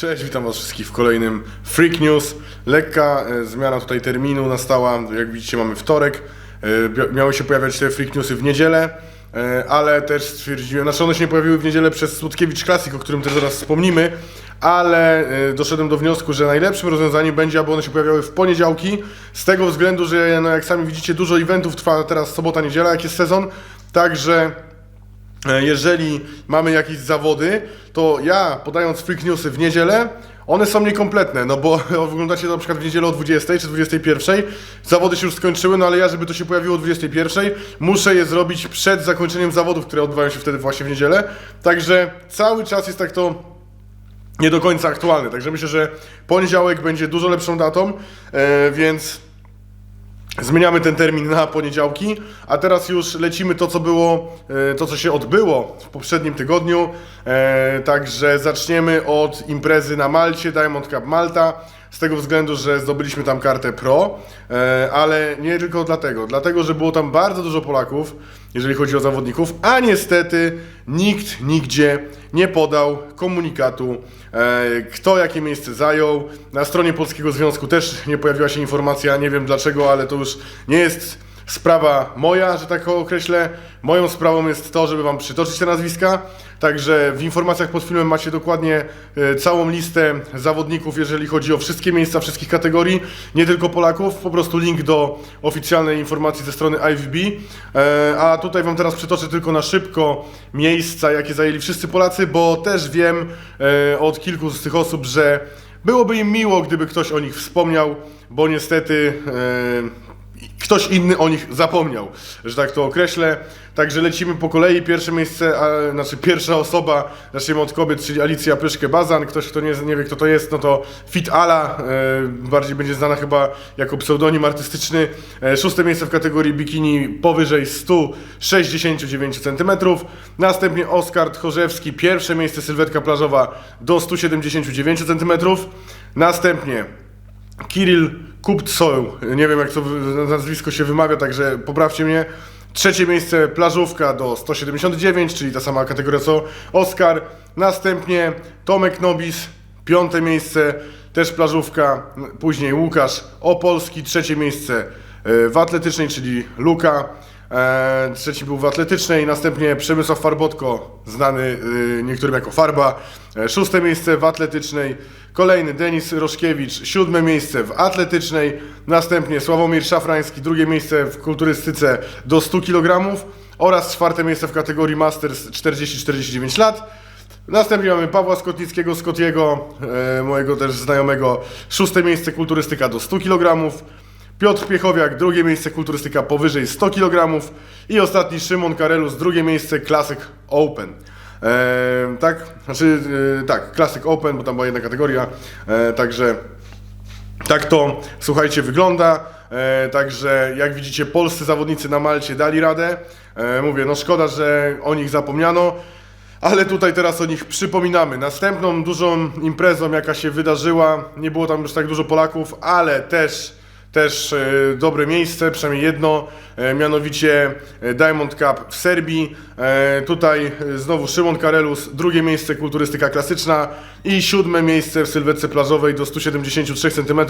Cześć, witam Was wszystkich w kolejnym Freak News. Lekka e, zmiana tutaj terminu nastała. Jak widzicie, mamy wtorek. E, miały się pojawiać te Freak Newsy w niedzielę, e, ale też stwierdziłem, znaczy one się nie pojawiły w niedzielę przez Słodkiewicz Classic, o którym też zaraz wspomnimy, ale doszedłem do wniosku, że najlepszym rozwiązaniem będzie, aby one się pojawiały w poniedziałki, z tego względu, że no, jak sami widzicie, dużo eventów trwa teraz sobota, niedziela, jak jest sezon, także jeżeli mamy jakieś zawody, to ja podając freak newsy w niedzielę, one są niekompletne, no bo oglądacie na przykład w niedzielę o 20 czy 21, zawody się już skończyły, no ale ja, żeby to się pojawiło o 21, muszę je zrobić przed zakończeniem zawodów, które odbywają się wtedy właśnie w niedzielę, także cały czas jest tak to nie do końca aktualne, także myślę, że poniedziałek będzie dużo lepszą datą, e, więc Zmieniamy ten termin na poniedziałki, a teraz już lecimy to, co było, e, to, co się odbyło w poprzednim tygodniu. E, Także zaczniemy od imprezy na Malcie, Diamond Cup Malta, z tego względu, że zdobyliśmy tam kartę Pro, e, ale nie tylko dlatego, dlatego, że było tam bardzo dużo Polaków, jeżeli chodzi o zawodników, a niestety nikt nigdzie nie podał komunikatu, kto jakie miejsce zajął. Na stronie Polskiego Związku też nie pojawiła się informacja, nie wiem dlaczego, ale to już nie jest sprawa moja, że tak określę. Moją sprawą jest to, żeby Wam przytoczyć te nazwiska. Także w informacjach pod filmem macie dokładnie e, całą listę zawodników, jeżeli chodzi o wszystkie miejsca, wszystkich kategorii, nie tylko Polaków. Po prostu link do oficjalnej informacji ze strony IFB. E, A tutaj Wam teraz przytoczę tylko na szybko miejsca, jakie zajęli wszyscy Polacy, bo też wiem e, od kilku z tych osób, że byłoby im miło, gdyby ktoś o nich wspomniał, bo niestety ktoś inny o nich zapomniał, że tak to określę. Także lecimy po kolei. Pierwsze miejsce, a, znaczy pierwsza osoba, zaczniemy od kobiet, czyli Alicja Pyszkę-Bazan. Ktoś, kto nie, nie wie, kto to jest, no to Fit Ala, e, bardziej będzie znana chyba jako pseudonim artystyczny. E, szóste miejsce w kategorii bikini powyżej 169 cm. Następnie Oskar Tchorzewski, pierwsze miejsce sylwetka plażowa do 179 cm. Następnie Kirill Kupcoł, nie wiem jak to nazwisko się wymawia, także poprawcie mnie. Trzecie miejsce plażówka do 179, czyli ta sama kategoria co Oskar. Następnie Tomek Nobis, piąte miejsce, też plażówka. Później Łukasz Opolski, trzecie miejsce e, w atletycznej, czyli Luka. E, trzeci był w atletycznej, następnie Przemysław Farbotko, znany y, niektórym jako Farba. E, szóste miejsce w atletycznej, kolejny Denis Roszkiewicz, siódme miejsce w atletycznej, następnie Sławomir Szafrański, drugie miejsce w kulturystyce do 100 kg oraz czwarte miejsce w kategorii Masters 40-49 lat. Następnie mamy Pawła Skotnickiego, Scottiego, e, mojego też znajomego, szóste miejsce kulturystyka do 100 kg. Piotr Piechowiak, drugie miejsce kulturystyka powyżej 100 kg i ostatni Szymon Karelus, drugie miejsce Classic Open. Eee, tak, znaczy e, tak, Classic Open, bo tam była jedna kategoria, e, także tak to, słuchajcie, wygląda. E, także jak widzicie, polscy zawodnicy na Malcie dali radę. E, mówię, no szkoda, że o nich zapomniano. Ale tutaj teraz o nich przypominamy. Następną dużą imprezą, jaka się wydarzyła, nie było tam już tak dużo Polaków, ale też też e, dobre miejsce, przynajmniej jedno, e, mianowicie e, Diamond Cup w Serbii. Tutaj znowu Szymon Karelus, drugie miejsce kulturystyka klasyczna i siódme miejsce w sylwetce plażowej do 173 cm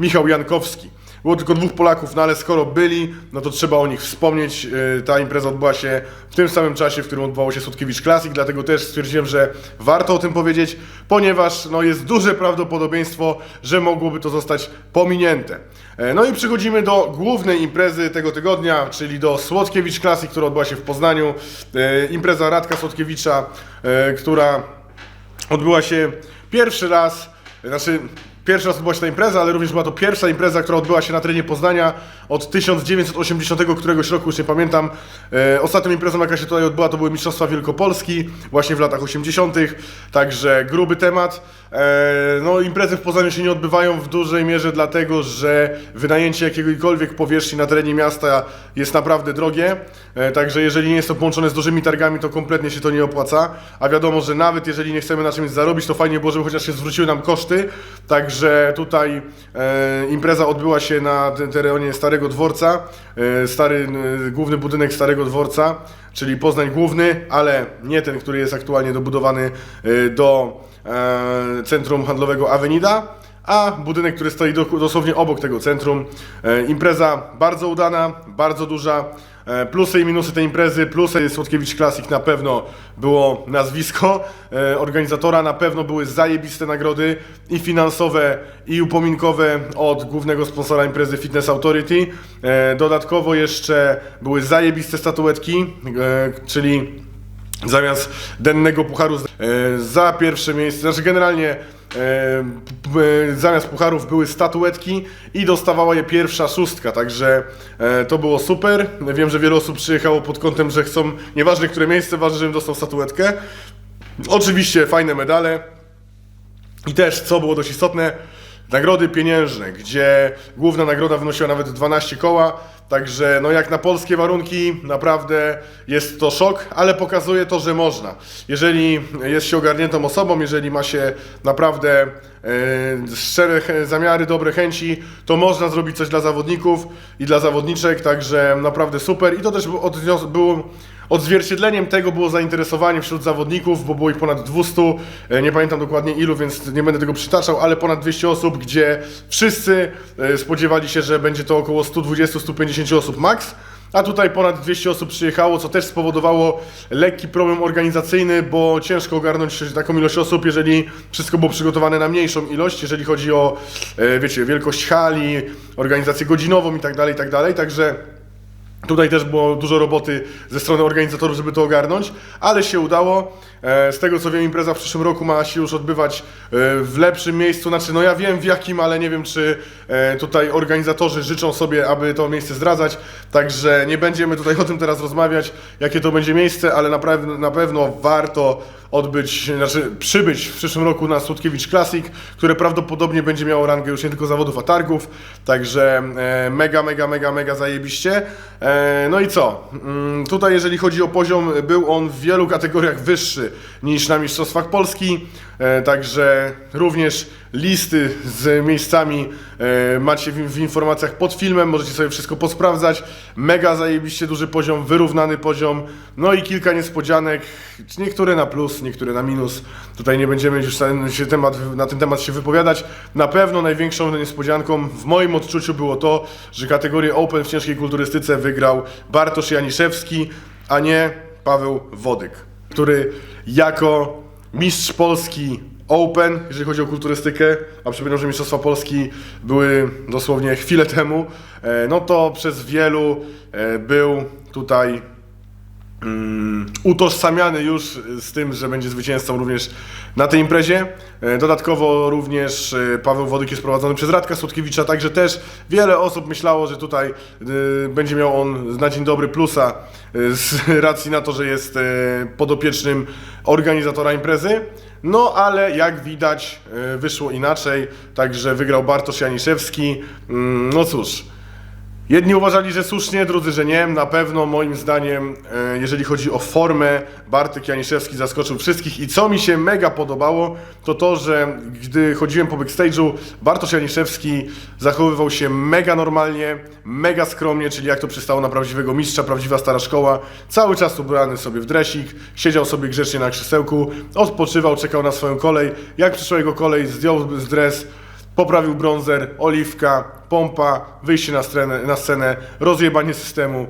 Michał Jankowski. Było tylko dwóch Polaków, no ale skoro byli, no to trzeba o nich wspomnieć. E, Ta impreza odbyła się w tym samym czasie, w którym odbywało się Słodkiewicz Classic, dlatego też stwierdziłem, że warto o tym powiedzieć, ponieważ no, jest duże prawdopodobieństwo, że mogłoby to zostać pominięte. E, No i przechodzimy do głównej imprezy tego tygodnia, czyli do Słodkiewicz Classic, która odbyła się w Poznaniu. E, Impreza Radka Słodkiewicza, która odbyła się pierwszy raz, znaczy pierwszy raz odbyła się ta impreza, ale również była to pierwsza impreza, która odbyła się na terenie Poznania od 1980 któregoś roku, już nie pamiętam. E, ostatnią imprezą, jaka się tutaj odbyła, to były Mistrzostwa Wielkopolski, właśnie w latach 80., także gruby temat. E, no imprezy w Poznaniu się nie odbywają w dużej mierze dlatego, że wynajęcie jakiejkolwiek powierzchni na terenie miasta jest naprawdę drogie, e, także jeżeli nie jest to połączone z dużymi targami, to kompletnie się to nie opłaca, a wiadomo, że nawet jeżeli nie chcemy na czymś zarobić, to fajnie było, żeby chociaż się zwróciły nam koszty, także tutaj e, impreza odbyła się na te- terenie Starego Dworca, e, stary, e, główny budynek Starego Dworca, czyli Poznań Główny, ale nie ten, który jest aktualnie dobudowany e, do e, centrum handlowego Avenida, a budynek, który stoi do, dosłownie obok tego centrum. E, impreza bardzo udana, bardzo duża. E, Plusy i minusy tej imprezy. Plusy Słodkiewicz Classic na pewno było nazwisko e, organizatora, na pewno były zajebiste nagrody i finansowe i upominkowe od głównego sponsora imprezy Fitness Authority. Dodatkowo jeszcze były zajebiste statuetki, czyli zamiast dennego pucharu za pierwsze miejsce, znaczy generalnie zamiast pucharów były statuetki i dostawała je pierwsza szóstka, także e, to było super. Wiem, że wiele osób przyjechało pod kątem, że chcą, nieważne które miejsce, ważne, żebym dostał statuetkę. Oczywiście fajne medale. I też, co było dość istotne, nagrody pieniężne, gdzie główna nagroda wynosiła nawet 12 koła. Także, no jak na polskie warunki, naprawdę jest to szok, ale pokazuje to, że można. Jeżeli jest się ogarniętą osobą, jeżeli ma się naprawdę e, szczere zamiary, dobre chęci, to można zrobić coś dla zawodników i dla zawodniczek, także naprawdę super. I to też było, odnios- było Odzwierciedleniem tego było zainteresowanie wśród zawodników, bo było ich ponad 200, e, nie pamiętam dokładnie ilu, więc nie będę tego przytaczał, ale ponad 200 osób, gdzie wszyscy e, spodziewali się, że będzie to około 120-150 osób max. A tutaj ponad 200 osób przyjechało, co też spowodowało lekki problem organizacyjny, bo ciężko ogarnąć taką ilość osób, jeżeli wszystko było przygotowane na mniejszą ilość, jeżeli chodzi o, e, wiecie, wielkość hali, organizację godzinową i tak dalej, i tak. Także Tutaj też było dużo roboty ze strony organizatorów, żeby to ogarnąć, ale się udało. E, Z tego co wiem, impreza w przyszłym roku ma się już odbywać e, w lepszym miejscu. Znaczy, no ja wiem w jakim, ale nie wiem, czy e, tutaj organizatorzy życzą sobie, aby to miejsce zdradzać. Także nie będziemy tutaj o tym teraz rozmawiać, jakie to będzie miejsce, ale na, pewno warto odbyć, znaczy przybyć w przyszłym roku na Słodkiewicz Classic, które prawdopodobnie będzie miało rangę już nie tylko zawodów, a targów. Także e, mega, mega, mega, mega zajebiście. E, no i co? Mm, tutaj jeżeli chodzi o poziom, był on w wielu kategoriach wyższy niż na Mistrzostwach Polski. E, także również listy z miejscami e, macie w, informacjach pod filmem, możecie sobie wszystko posprawdzać. Mega zajebiście duży poziom, wyrównany poziom, no i kilka niespodzianek, niektóre na plus, niektóre na minus. Tutaj nie będziemy już na ten temat się wypowiadać. Na pewno największą niespodzianką w moim odczuciu było to, że kategorię Open w ciężkiej kulturystyce wygrał Bartosz Janiszewski, a nie Paweł Wodyk, który jako mistrz Polski Open, jeżeli chodzi o kulturystykę, a przypominam, że Mistrzostwa Polski były dosłownie chwilę temu, e, no to przez wielu e, był tutaj utożsamiany już z tym, że będzie zwycięzcą również na tej imprezie. E, Dodatkowo również e, Paweł Wodyk jest prowadzony przez Radka Słodkiewicza, także też wiele osób myślało, że tutaj e, będzie miał on na dzień dobry plusa z racji na to, że jest podopiecznym organizatora imprezy. No ale jak widać wyszło inaczej, także wygrał Bartosz Janiszewski. Mm, No cóż, Jedni uważali, że słusznie, drudzy, że nie. Na pewno moim zdaniem, e, jeżeli chodzi o formę, Bartek Janiszewski zaskoczył wszystkich i co mi się mega podobało, to to, że gdy chodziłem po backstage'u, Bartosz Janiszewski zachowywał się mega normalnie, mega skromnie, czyli jak to przystało na prawdziwego mistrza, prawdziwa stara szkoła. Cały czas ubrany sobie w dresik, siedział sobie grzecznie na krzesełku, odpoczywał, czekał na swoją kolej. Jak przyszła jego kolej, zdjął z dres, Poprawił bronzer, oliwka, pompa, wyjście na scenę, na scenę, rozjebanie systemu,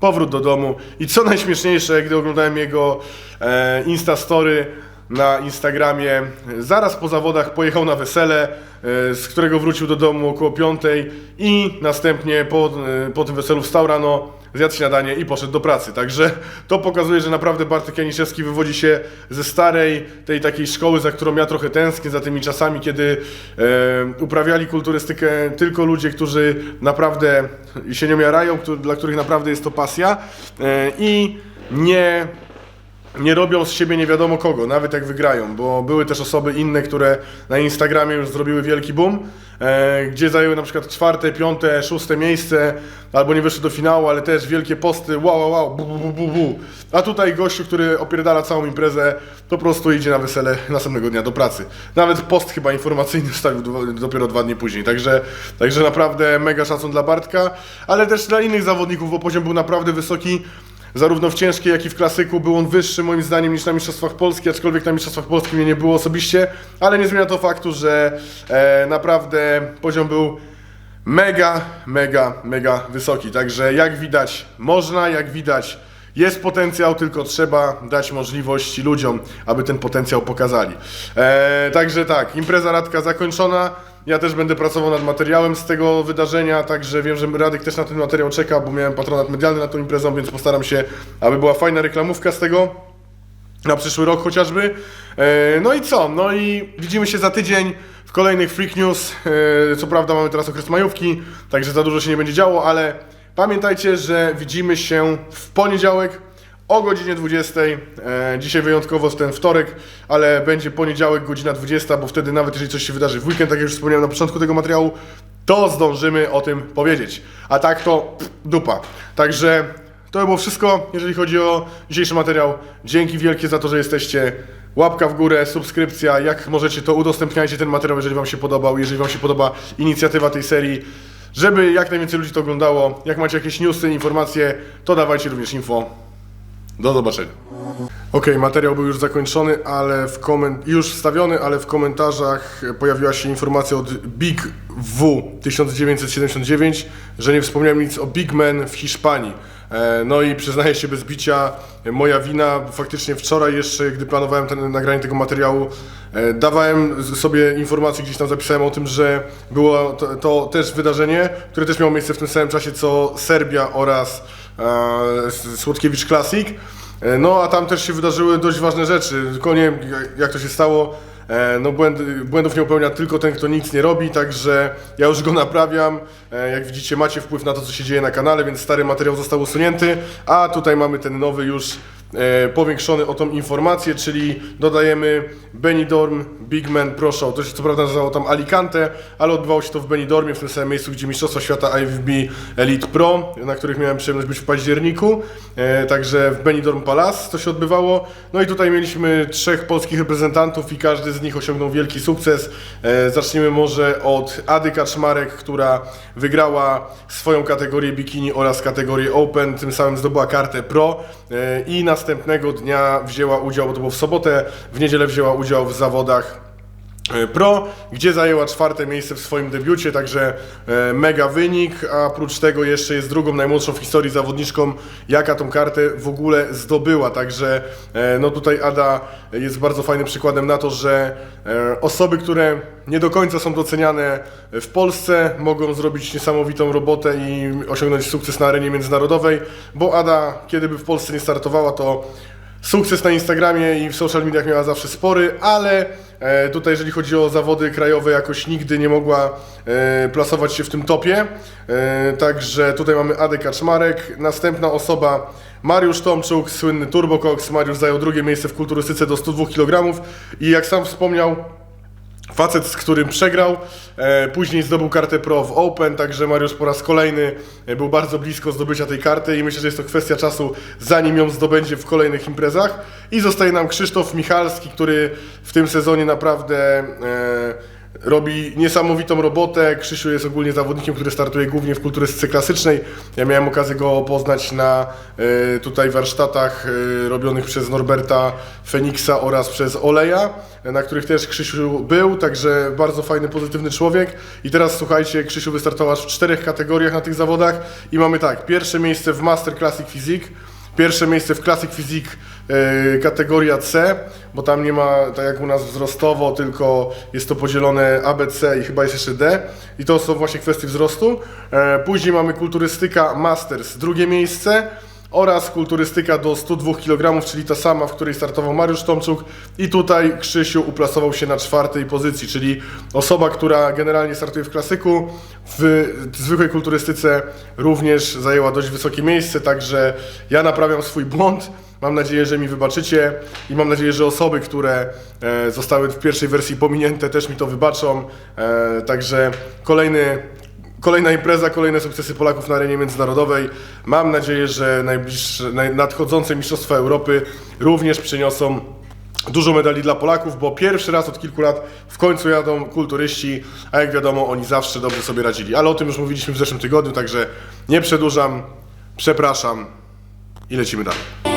powrót do domu. I co najśmieszniejsze, gdy oglądałem jego e, Instastory na Instagramie, zaraz po zawodach pojechał na wesele, e, z którego wrócił do domu około piątej i następnie po, e, po tym weselu wstał rano, zjadł śniadanie i poszedł do pracy. Także to pokazuje, że naprawdę Bartek Janiszewski wywodzi się ze starej, tej takiej szkoły, za którą ja trochę tęsknię, za tymi czasami, kiedy e, uprawiali kulturystykę tylko ludzie, którzy naprawdę się nie którzy, dla których naprawdę jest to pasja e, i nie nie robią z siebie nie wiadomo kogo, nawet jak wygrają, bo były też osoby inne, które na Instagramie już zrobiły wielki boom, e, gdzie zajęły na przykład czwarte, piąte, szóste miejsce, albo nie wyszły do finału, ale też wielkie posty, wow, wow, wow, bu, bu, bu, bu. A tutaj gościu, który opierdala całą imprezę, po prostu idzie na wesele następnego dnia do pracy. Nawet post chyba informacyjny wstawił do, dopiero dwa dni później, także, także naprawdę mega szacun dla Bartka, ale też dla innych zawodników, bo poziom był naprawdę wysoki. Zarówno w ciężkiej, jak i w klasyku. Był on wyższy moim zdaniem niż na Mistrzostwach Polski, aczkolwiek na Mistrzostwach Polski mnie nie było osobiście, ale nie zmienia to faktu, że e, naprawdę poziom był mega, mega, mega wysoki. Także jak widać, można, jak widać, jest potencjał, tylko trzeba dać możliwości ludziom, aby ten potencjał pokazali. E, także tak, impreza Radka zakończona. Ja też będę pracował nad materiałem z tego wydarzenia, także wiem, że Radek też na ten materiał czeka, bo miałem patronat medialny na tą imprezą, więc postaram się, aby była fajna reklamówka z tego na przyszły rok chociażby. E, No i co? No i widzimy się za tydzień w kolejnych Freak News. E, Co prawda mamy teraz okres majówki, także za dużo się nie będzie działo, ale pamiętajcie, że widzimy się w poniedziałek o godzinie 20. E, Dzisiaj wyjątkowo ten wtorek, ale będzie poniedziałek godzina 20, bo wtedy nawet jeżeli coś się wydarzy w weekend, tak jak już wspomniałem na początku tego materiału, to zdążymy o tym powiedzieć. A tak to dupa. Także to by było wszystko, jeżeli chodzi o dzisiejszy materiał. Dzięki wielkie za to, że jesteście. Łapka w górę, subskrypcja. Jak możecie, to udostępniajcie ten materiał, jeżeli Wam się podobał, jeżeli Wam się podoba inicjatywa tej serii, żeby jak najwięcej ludzi to oglądało. Jak macie jakieś newsy, informacje, to dawajcie również info. Do zobaczenia. Okej, materiał był już zakończony, ale w koment- już wstawiony, ale w komentarzach pojawiła się informacja od Big W 1979, że nie wspomniałem nic o Big Man w Hiszpanii. E, No i przyznaję się bez bicia, moja wina. Faktycznie wczoraj jeszcze, gdy planowałem ten, nagranie tego materiału, e, dawałem sobie informacje, gdzieś tam zapisałem o tym, że było to, to też wydarzenie, które też miało miejsce w tym samym czasie co Serbia oraz Słodkiewicz Classic. E, No, a tam też się wydarzyły dość ważne rzeczy. Tylko nie wiem, jak- to się stało. E, No, błęd, błędów nie popełnia tylko ten, kto nic nie robi, także ja już go naprawiam. E, Jak widzicie, macie wpływ na to, co się dzieje na kanale, więc stary materiał został usunięty, a tutaj mamy ten nowy już powiększony o tą informację, czyli dodajemy Benidorm, Big Man Pro Show. To się co prawda nazywało tam Alicante, ale odbywało się to w Benidormie, w tym samym miejscu, gdzie Mistrzostwa Świata IFB Elite Pro, na których miałem przyjemność być w październiku. E, także w Benidorm Palace to się odbywało. No i tutaj mieliśmy trzech polskich reprezentantów i każdy z nich osiągnął wielki sukces. E, zacznijmy może od Ady Kaczmarek, która wygrała swoją kategorię bikini oraz kategorię Open, tym samym zdobyła kartę Pro e, i następnego dnia wzięła udział, bo to było w sobotę, w niedzielę wzięła udział w zawodach e, Pro, gdzie zajęła czwarte miejsce w swoim debiucie, także e, mega wynik, a oprócz tego jeszcze jest drugą najmłodszą w historii zawodniczką, jaka tą kartę w ogóle zdobyła, także e, no tutaj Ada jest bardzo fajnym przykładem na to, że e, osoby, które nie do końca są doceniane w Polsce, mogą zrobić niesamowitą robotę i osiągnąć sukces na arenie międzynarodowej, bo Ada, kiedy by w Polsce nie startowała, to Sukces na Instagramie i w social mediach miała zawsze spory, ale e, tutaj jeżeli chodzi o zawody krajowe jakoś nigdy nie mogła e, plasować się w tym topie. E, także tutaj mamy Adę Kaczmarek. Następna osoba Mariusz Tomczuk, słynny Turbocox. Mariusz zajął drugie miejsce w kulturystyce do 102 kg i jak sam wspomniał, Facet, z którym przegrał, e, później zdobył kartę Pro w Open, także Mariusz po raz kolejny e, był bardzo blisko zdobycia tej karty i myślę, że jest to kwestia czasu, zanim ją zdobędzie w kolejnych imprezach. I zostaje nam Krzysztof Michalski, który w tym sezonie naprawdę e, robi niesamowitą robotę. Krzysiu jest ogólnie zawodnikiem, który startuje głównie w kulturystyce klasycznej. Ja miałem okazję go poznać na e, tutaj warsztatach e, robionych przez Norberta Feniksa oraz przez Oleja, na których też Krzysiu był, także bardzo fajny, pozytywny człowiek. I teraz słuchajcie, Krzysiu wystartował w czterech kategoriach na tych zawodach i mamy tak, pierwsze miejsce w Master Classic Physique, Pierwsze miejsce w Classic Physique e, kategoria C, bo tam nie ma tak jak u nas wzrostowo, tylko jest to podzielone A, B, C i chyba jest jeszcze D. I to są właśnie kwestie wzrostu. E, później mamy kulturystyka Masters, drugie miejsce oraz kulturystyka do 102 kg, czyli ta sama, w której startował Mariusz Tomczuk i tutaj Krzysiu uplasował się na czwartej pozycji, czyli osoba, która generalnie startuje w klasyku, w zwykłej kulturystyce również zajęła dość wysokie miejsce, także ja naprawiam swój błąd. Mam nadzieję, że mi wybaczycie i mam nadzieję, że osoby, które e, zostały w pierwszej wersji pominięte też mi to wybaczą. E, także kolejny Kolejna impreza, kolejne sukcesy Polaków na arenie międzynarodowej. Mam nadzieję, że najbliższe, naj- nadchodzące Mistrzostwa Europy również przyniosą dużo medali dla Polaków, bo pierwszy raz od kilku lat w końcu jadą kulturyści, a jak wiadomo, oni zawsze dobrze sobie radzili. Ale o tym już mówiliśmy w zeszłym tygodniu, także nie przedłużam. Przepraszam. i lecimy dalej.